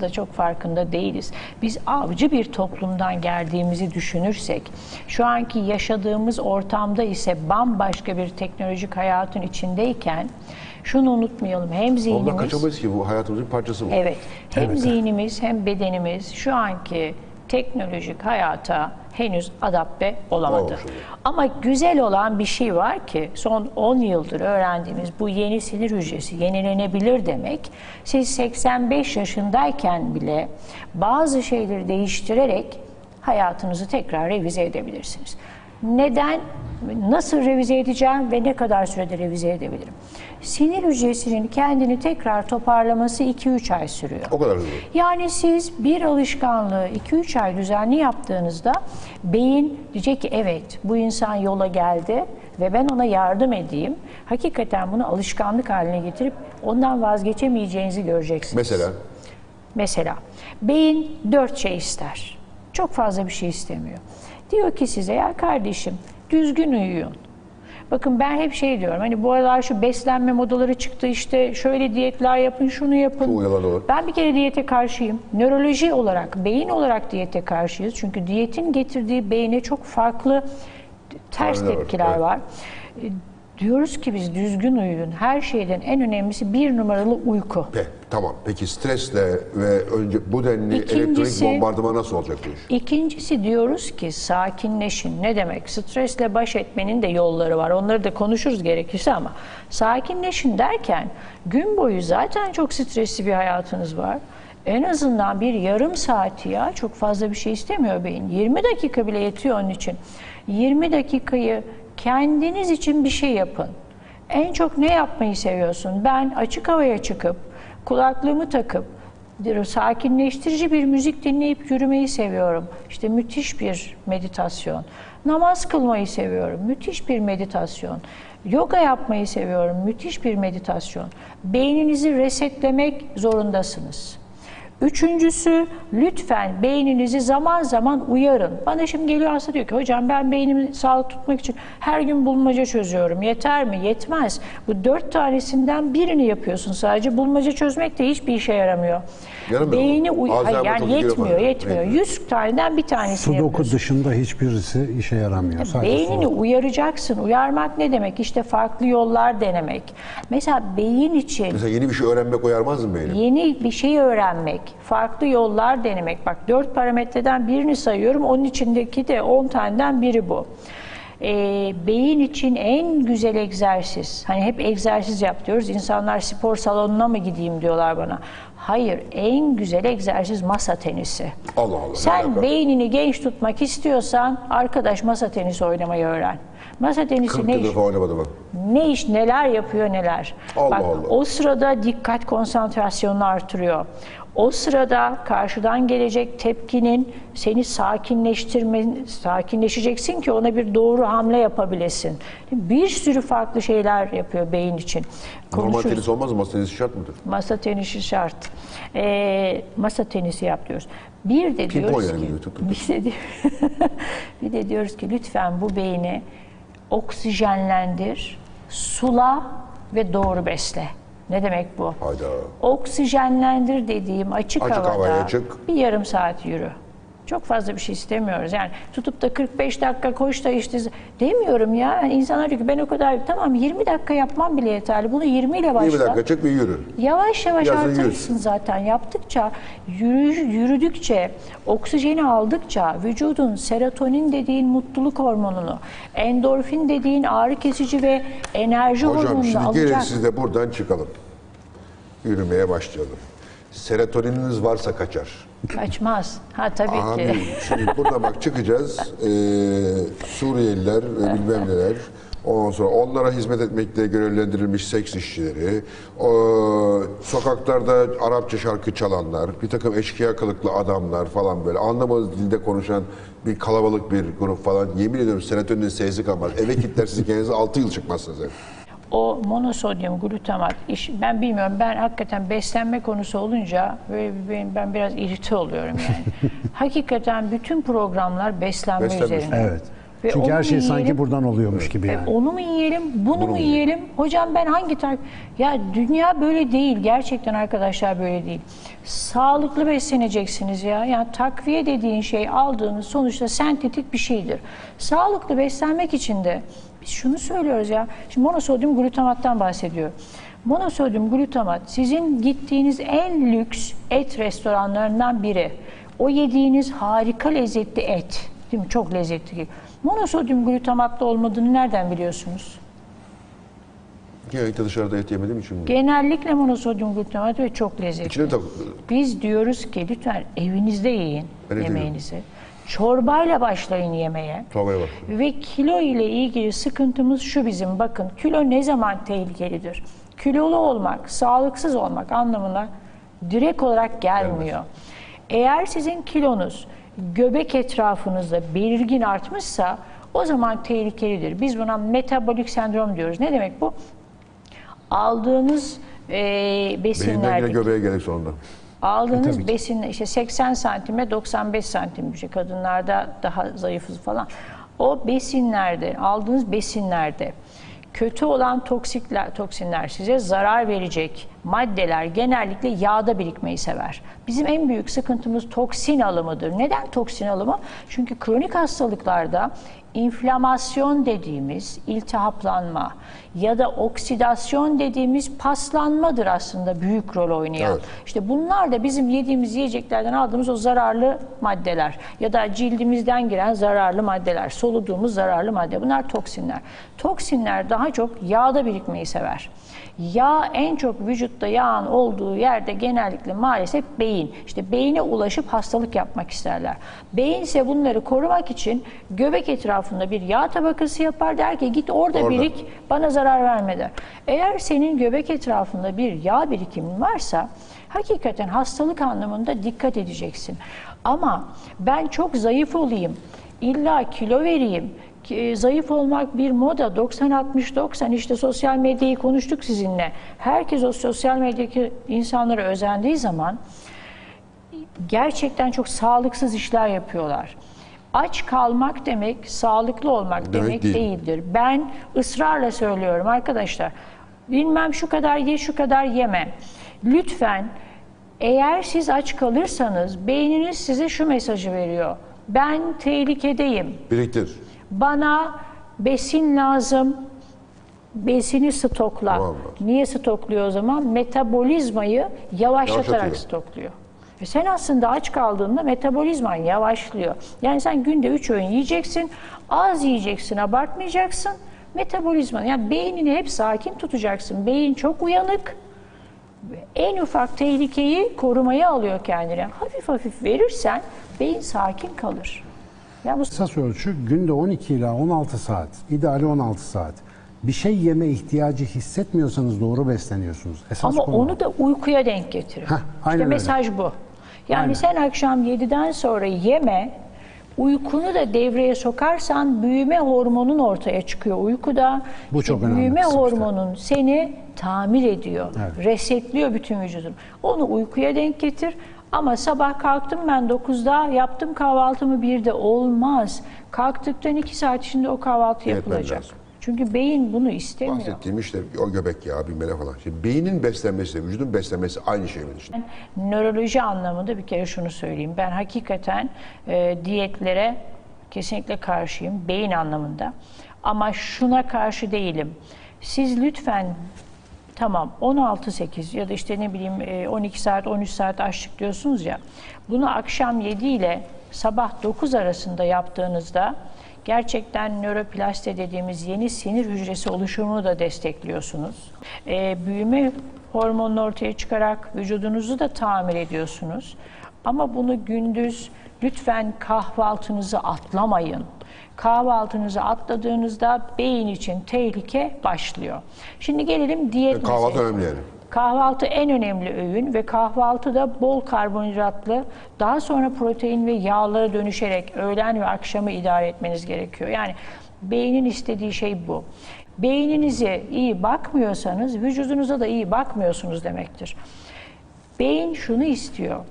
da çok farkında değiliz. Biz avcı bir toplumdan geldiğimizi düşünürsek, şu anki yaşadığımız ortamda ise bambaşka bir teknolojik hayatın içindeyken, şunu unutmayalım. Hem Ondan zihnimiz... kaçamayız ki bu hayatımızın bir parçası bu. Evet. Hem Evet. zihnimiz hem bedenimiz şu anki teknolojik hayata henüz adapte olamadı. Oluyor. Ama güzel olan bir şey var ki son 10 yıldır öğrendiğimiz bu yeni sinir hücresi yenilenebilir demek. Siz 85 yaşındayken bile bazı şeyleri değiştirerek hayatınızı tekrar revize edebilirsiniz. Neden, nasıl revize edeceğim ve ne kadar sürede revize edebilirim? Sinir hücresinin kendini tekrar toparlaması 2-3 ay sürüyor. O kadar hızlı. Yani siz bir alışkanlığı 2-3 ay düzenli yaptığınızda beyin diyecek ki evet bu insan yola geldi ve ben ona yardım edeyim. Hakikaten bunu alışkanlık haline getirip ondan vazgeçemeyeceğinizi göreceksiniz. Mesela Mesela beyin dört şey ister. Çok fazla bir şey istemiyor. Diyor ki size ya kardeşim düzgün uyuyun. Bakın ben hep şey diyorum hani bu aralar şu beslenme modaları çıktı işte şöyle diyetler yapın şunu yapın. Ben bir kere diyete karşıyım. Nöroloji olarak, beyin olarak diyete karşıyız. Çünkü diyetin getirdiği beyne çok farklı ters Aynen tepkiler evet. var. Diyoruz ki biz düzgün uyuyun. Her şeyden en önemlisi bir numaralı uyku. Pe, tamam. Peki stresle ve önce bu denli İkincisi- elektronik bombardıman nasıl olacak bu iş? İkincisi diyoruz ki sakinleşin. Ne demek? Stresle baş etmenin de yolları var. Onları da konuşuruz gerekirse ama sakinleşin derken gün boyu zaten çok stresli bir hayatınız var. En azından bir yarım saat ya çok fazla bir şey istemiyor beyin. 20 dakika bile yetiyor onun için. 20 dakikayı kendiniz için bir şey yapın. En çok ne yapmayı seviyorsun? Ben açık havaya çıkıp kulaklığımı takıp sakinleştirici bir müzik dinleyip yürümeyi seviyorum. İşte müthiş bir meditasyon. Namaz kılmayı seviyorum. Müthiş bir meditasyon. Yoga yapmayı seviyorum. Müthiş bir meditasyon. Beyninizi resetlemek zorundasınız. Üçüncüsü lütfen beyninizi zaman zaman uyarın. Bana şimdi geliyor hasta diyor ki hocam ben beynimi sağlıklı tutmak için her gün bulmaca çözüyorum. Yeter mi? Yetmez. Bu dört tanesinden birini yapıyorsun sadece. Bulmaca çözmek de hiçbir işe yaramıyor. Yaramıyor? Beyni uy- Hayır, yani yetmiyor, yetmiyor. Yüz taneden bir tanesini Sudoku yapıyorsun. dışında hiçbirisi işe yaramıyor. Sadece Beynini sudoku. uyaracaksın. Uyarmak ne demek? İşte farklı yollar denemek. Mesela beyin için Mesela yeni bir şey öğrenmek uyarmaz mı beyni? Yeni bir şey öğrenmek, farklı yollar denemek. Bak dört parametreden birini sayıyorum, onun içindeki de 10 taneden biri bu. Ee, beyin için en güzel egzersiz, hani hep egzersiz yap diyoruz, insanlar spor salonuna mı gideyim diyorlar bana. Hayır, en güzel egzersiz masa tenisi. Allah Allah. Sen beynini genç tutmak istiyorsan arkadaş masa tenisi oynamayı öğren. Masa tenisi 40 ne iş? falan oynamadım ben. ne iş neler yapıyor neler. Allah Bak Allah. o sırada dikkat konsantrasyonunu artırıyor. O sırada karşıdan gelecek tepkinin seni sakinleştirme sakinleşeceksin ki ona bir doğru hamle yapabilesin. Bir sürü farklı şeyler yapıyor beyin için. Normal Konuşuruz. tenis olmaz mı? Masa tenisi şart mıdır? Masa tenisi şart. Ee, masa tenisi yap diyoruz. Bir de diyoruz yani ki, tıp. bir de, bir de diyoruz ki lütfen bu beyni oksijenlendir, sula ve doğru besle. Ne demek bu? Hayda. Oksijenlendir dediğim açık, Açık havada havaya çık. bir yarım saat yürü. Çok fazla bir şey istemiyoruz. Yani tutup da 45 dakika koş da işte demiyorum ya. Yani insanlar diyor ki ben o kadar tamam 20 dakika yapmam bile yeterli. Bunu 20 ile başla. 20 dakika çık bir yürü. Yavaş yavaş Yazın artırırsın zaten. Yaptıkça, yürü, yürüdükçe, oksijeni aldıkça vücudun serotonin dediğin mutluluk hormonunu, endorfin dediğin ağrı kesici ve enerji Hocam hormonunu şimdi alacak. gelin siz de buradan çıkalım. Yürümeye başlayalım. Serotonininiz varsa kaçar. Kaçmaz. Ha tabii ki. Amin. Şimdi burada bak çıkacağız. Ee, Suriyeliler ve bilmem neler. Ondan sonra onlara hizmet etmekte görevlendirilmiş seks işçileri, o, sokaklarda Arapça şarkı çalanlar, bir takım eşkıya kılıklı adamlar falan böyle anlamadığınız dilde konuşan bir kalabalık bir grup falan. Yemin ediyorum serotoninin seyisi kalmaz. Eve kilitlersiniz kendinize 6 yıl çıkmazsınız ev. O monosodyum glutamat iş ben bilmiyorum ben hakikaten beslenme konusu olunca böyle bir- ben, ben biraz irite oluyorum yani. hakikaten bütün programlar beslenme Beslenme üzerine. Evet. Ve Çünkü her şey mu sanki yiyelim? buradan oluyormuş gibi E, yani. Onu mu yiyelim, bunu mu mu yiyelim? Hocam ben hangi tar... Ya dünya böyle değil. Gerçekten arkadaşlar böyle değil. Sağlıklı besleneceksiniz ya. Yani takviye dediğin şey aldığınız sonuçta sentetik bir şeydir. Sağlıklı beslenmek için de biz şunu söylüyoruz ya. Şimdi monosodyum glutamattan bahsediyor. Monosodyum glutamat sizin gittiğiniz en lüks et restoranlarından biri. O yediğiniz harika lezzetli et. Değil mi? Çok lezzetli. Monosodyum glutamatlı olmadığını nereden biliyorsunuz? Genellikle dışarıda et yemediğim için. Genellikle monosodyum glutamat ve çok lezzetli. İçine tak Biz diyoruz ki lütfen evinizde yiyin Ben evde yemeğinizi. Çorbayla başlayın yemeğe. Çorbaya bak. Ve kilo ile ilgili sıkıntımız şu bizim. Bakın kilo ne zaman tehlikelidir? Kilolu olmak, sağlıksız olmak anlamına direkt olarak gelmiyor. Eğer sizin kilonuz göbek etrafınızda belirgin artmışsa o zaman tehlikelidir. Biz buna metabolik sendrom diyoruz. Ne demek bu? Aldığınız e, Beyinden besinlerdeki göbeğe gerek sonunda. Aldığınız besin işte 80 santime 95 santim bir şey. Kadınlarda daha zayıfız falan. O besinlerde, aldığınız besinlerde kötü olan toksikler, toksinler size zarar verecek maddeler genellikle yağda birikmeyi sever. Bizim en büyük sıkıntımız toksin alımıdır. Neden toksin alımı? Çünkü kronik hastalıklarda inflamasyon dediğimiz iltihaplanma ya da oksidasyon dediğimiz paslanmadır aslında büyük rol oynayan. Evet. İşte bunlar da bizim yediğimiz yiyeceklerden aldığımız o zararlı maddeler ya da cildimizden giren zararlı maddeler, soluduğumuz zararlı madde. Bunlar toksinler. Toksinler daha çok yağda birikmeyi sever. Yağ en çok vücutta yağın olduğu yerde genellikle maalesef beyin. İşte beyine ulaşıp hastalık yapmak isterler. Beyin ise bunları korumak için göbek etrafında bir yağ tabakası yapar der ki git orada, Orada. birik bana zarar verme der. Eğer senin göbek etrafında bir yağ birikimin varsa hakikaten hastalık anlamında dikkat edeceksin. Ama ben çok zayıf olayım, illa kilo vereyim, zayıf olmak bir moda 90-60-90 işte sosyal medyayı konuştuk sizinle. Herkes o sosyal medyadaki insanlara özendiği zaman gerçekten çok sağlıksız işler yapıyorlar. Aç kalmak demek sağlıklı olmak Demek demek, değil. değildir. Ben ısrarla söylüyorum arkadaşlar. Bilmem şu kadar ye şu kadar yeme. Lütfen eğer siz aç kalırsanız beyniniz size şu mesajı veriyor. Ben tehlikedeyim. Biriktir. Bana besin lazım. Besini stokla. Vallahi. Niye stokluyor o zaman? Metabolizmayı yavaşlatarak stokluyor. E sen aslında aç kaldığında metabolizman yavaşlıyor. Yani sen günde 3 öğün yiyeceksin, az yiyeceksin, abartmayacaksın. Metabolizman, yani beynini hep sakin tutacaksın. Beyin çok uyanık. En ufak tehlikeyi korumaya alıyor kendine. Hafif hafif verirsen beyin sakin kalır. Ya bu Esas ölçü günde 12 ila 16 saat, ideali 16 saat. Bir şey yeme ihtiyacı hissetmiyorsanız doğru besleniyorsunuz. Esas Ama konu onu da uykuya denk getirin. Heh, işte öyle. mesaj bu. Yani Aynen. sen akşam 7'den sonra yeme, uykunu da devreye sokarsan büyüme hormonun ortaya çıkıyor uykuda. Bu çok önemli Büyüme kısım işte. hormonun seni tamir ediyor, Evet. resetliyor bütün vücudun. Onu uykuya denk getir. Ama sabah kalktım ben 9'da, yaptım kahvaltımı 1'de olmaz. Kalktıktan 2 saat içinde o kahvaltı yapılacak. lazım. Çünkü beyin bunu istemiyor. Bahsettiğim işte o göbek yağı bilmem ne falan. Şimdi beynin beslenmesi, vücudun beslenmesi aynı şey midir? Işte. Nöroloji anlamında bir kere şunu söyleyeyim. Ben hakikaten e, diyetlere kesinlikle karşıyım. Beyin anlamında. Ama şuna karşı değilim. Siz lütfen tamam 16-8 ya da işte ne bileyim e, 12 saat 13 saat açlık diyorsunuz ya. Bunu akşam 7 ile sabah 9 arasında yaptığınızda gerçekten nöroplaste dediğimiz yeni sinir hücresi oluşumunu da destekliyorsunuz. E, büyüme hormonunu ortaya çıkarak vücudunuzu da tamir ediyorsunuz. Ama bunu gündüz lütfen kahvaltınızı atlamayın. Kahvaltınızı atladığınızda beyin için tehlike başlıyor. Şimdi gelelim diyet Kahvaltı meselesine. önemli yani. Kahvaltı en önemli öğün ve kahvaltıda bol karbonhidratlı, daha sonra protein ve yağlara dönüşerek öğlen ve akşamı idare etmeniz gerekiyor. Yani beynin istediği şey bu. Beyninize iyi bakmıyorsanız vücudunuza da iyi bakmıyorsunuz demektir. Beyin şunu istiyor.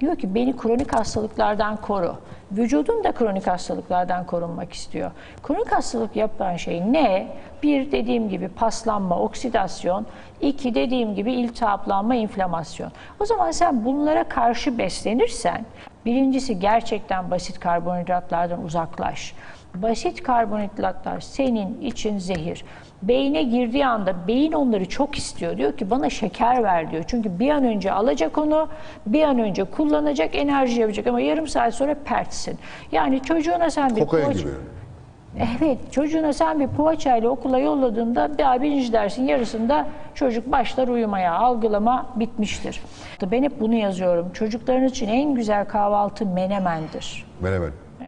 Diyor ki beni kronik hastalıklardan koru. Vücudun da kronik hastalıklardan korunmak istiyor. Kronik hastalık yapan şey ne? Bir dediğim gibi paslanma, oksidasyon. iki dediğim gibi iltihaplanma, inflamasyon. O zaman sen bunlara karşı beslenirsen birincisi gerçekten basit karbonhidratlardan uzaklaş. Basit karbonhidratlar senin için zehir. Beyne girdiği anda beyin onları çok istiyor. Diyor ki bana şeker ver diyor. Çünkü bir an önce alacak onu, bir an önce kullanacak, enerji yapacak ama yarım saat sonra pertsin. Yani çocuğuna sen bir poğaça- gibi. Evet, çocuğuna sen bir poğaçayla okula yolladığında daha birinci dersin yarısında çocuk başlar uyumaya, algılama bitmiştir. Ben hep bunu yazıyorum. Çocuklarınız için en güzel kahvaltı menemendir. Menemen.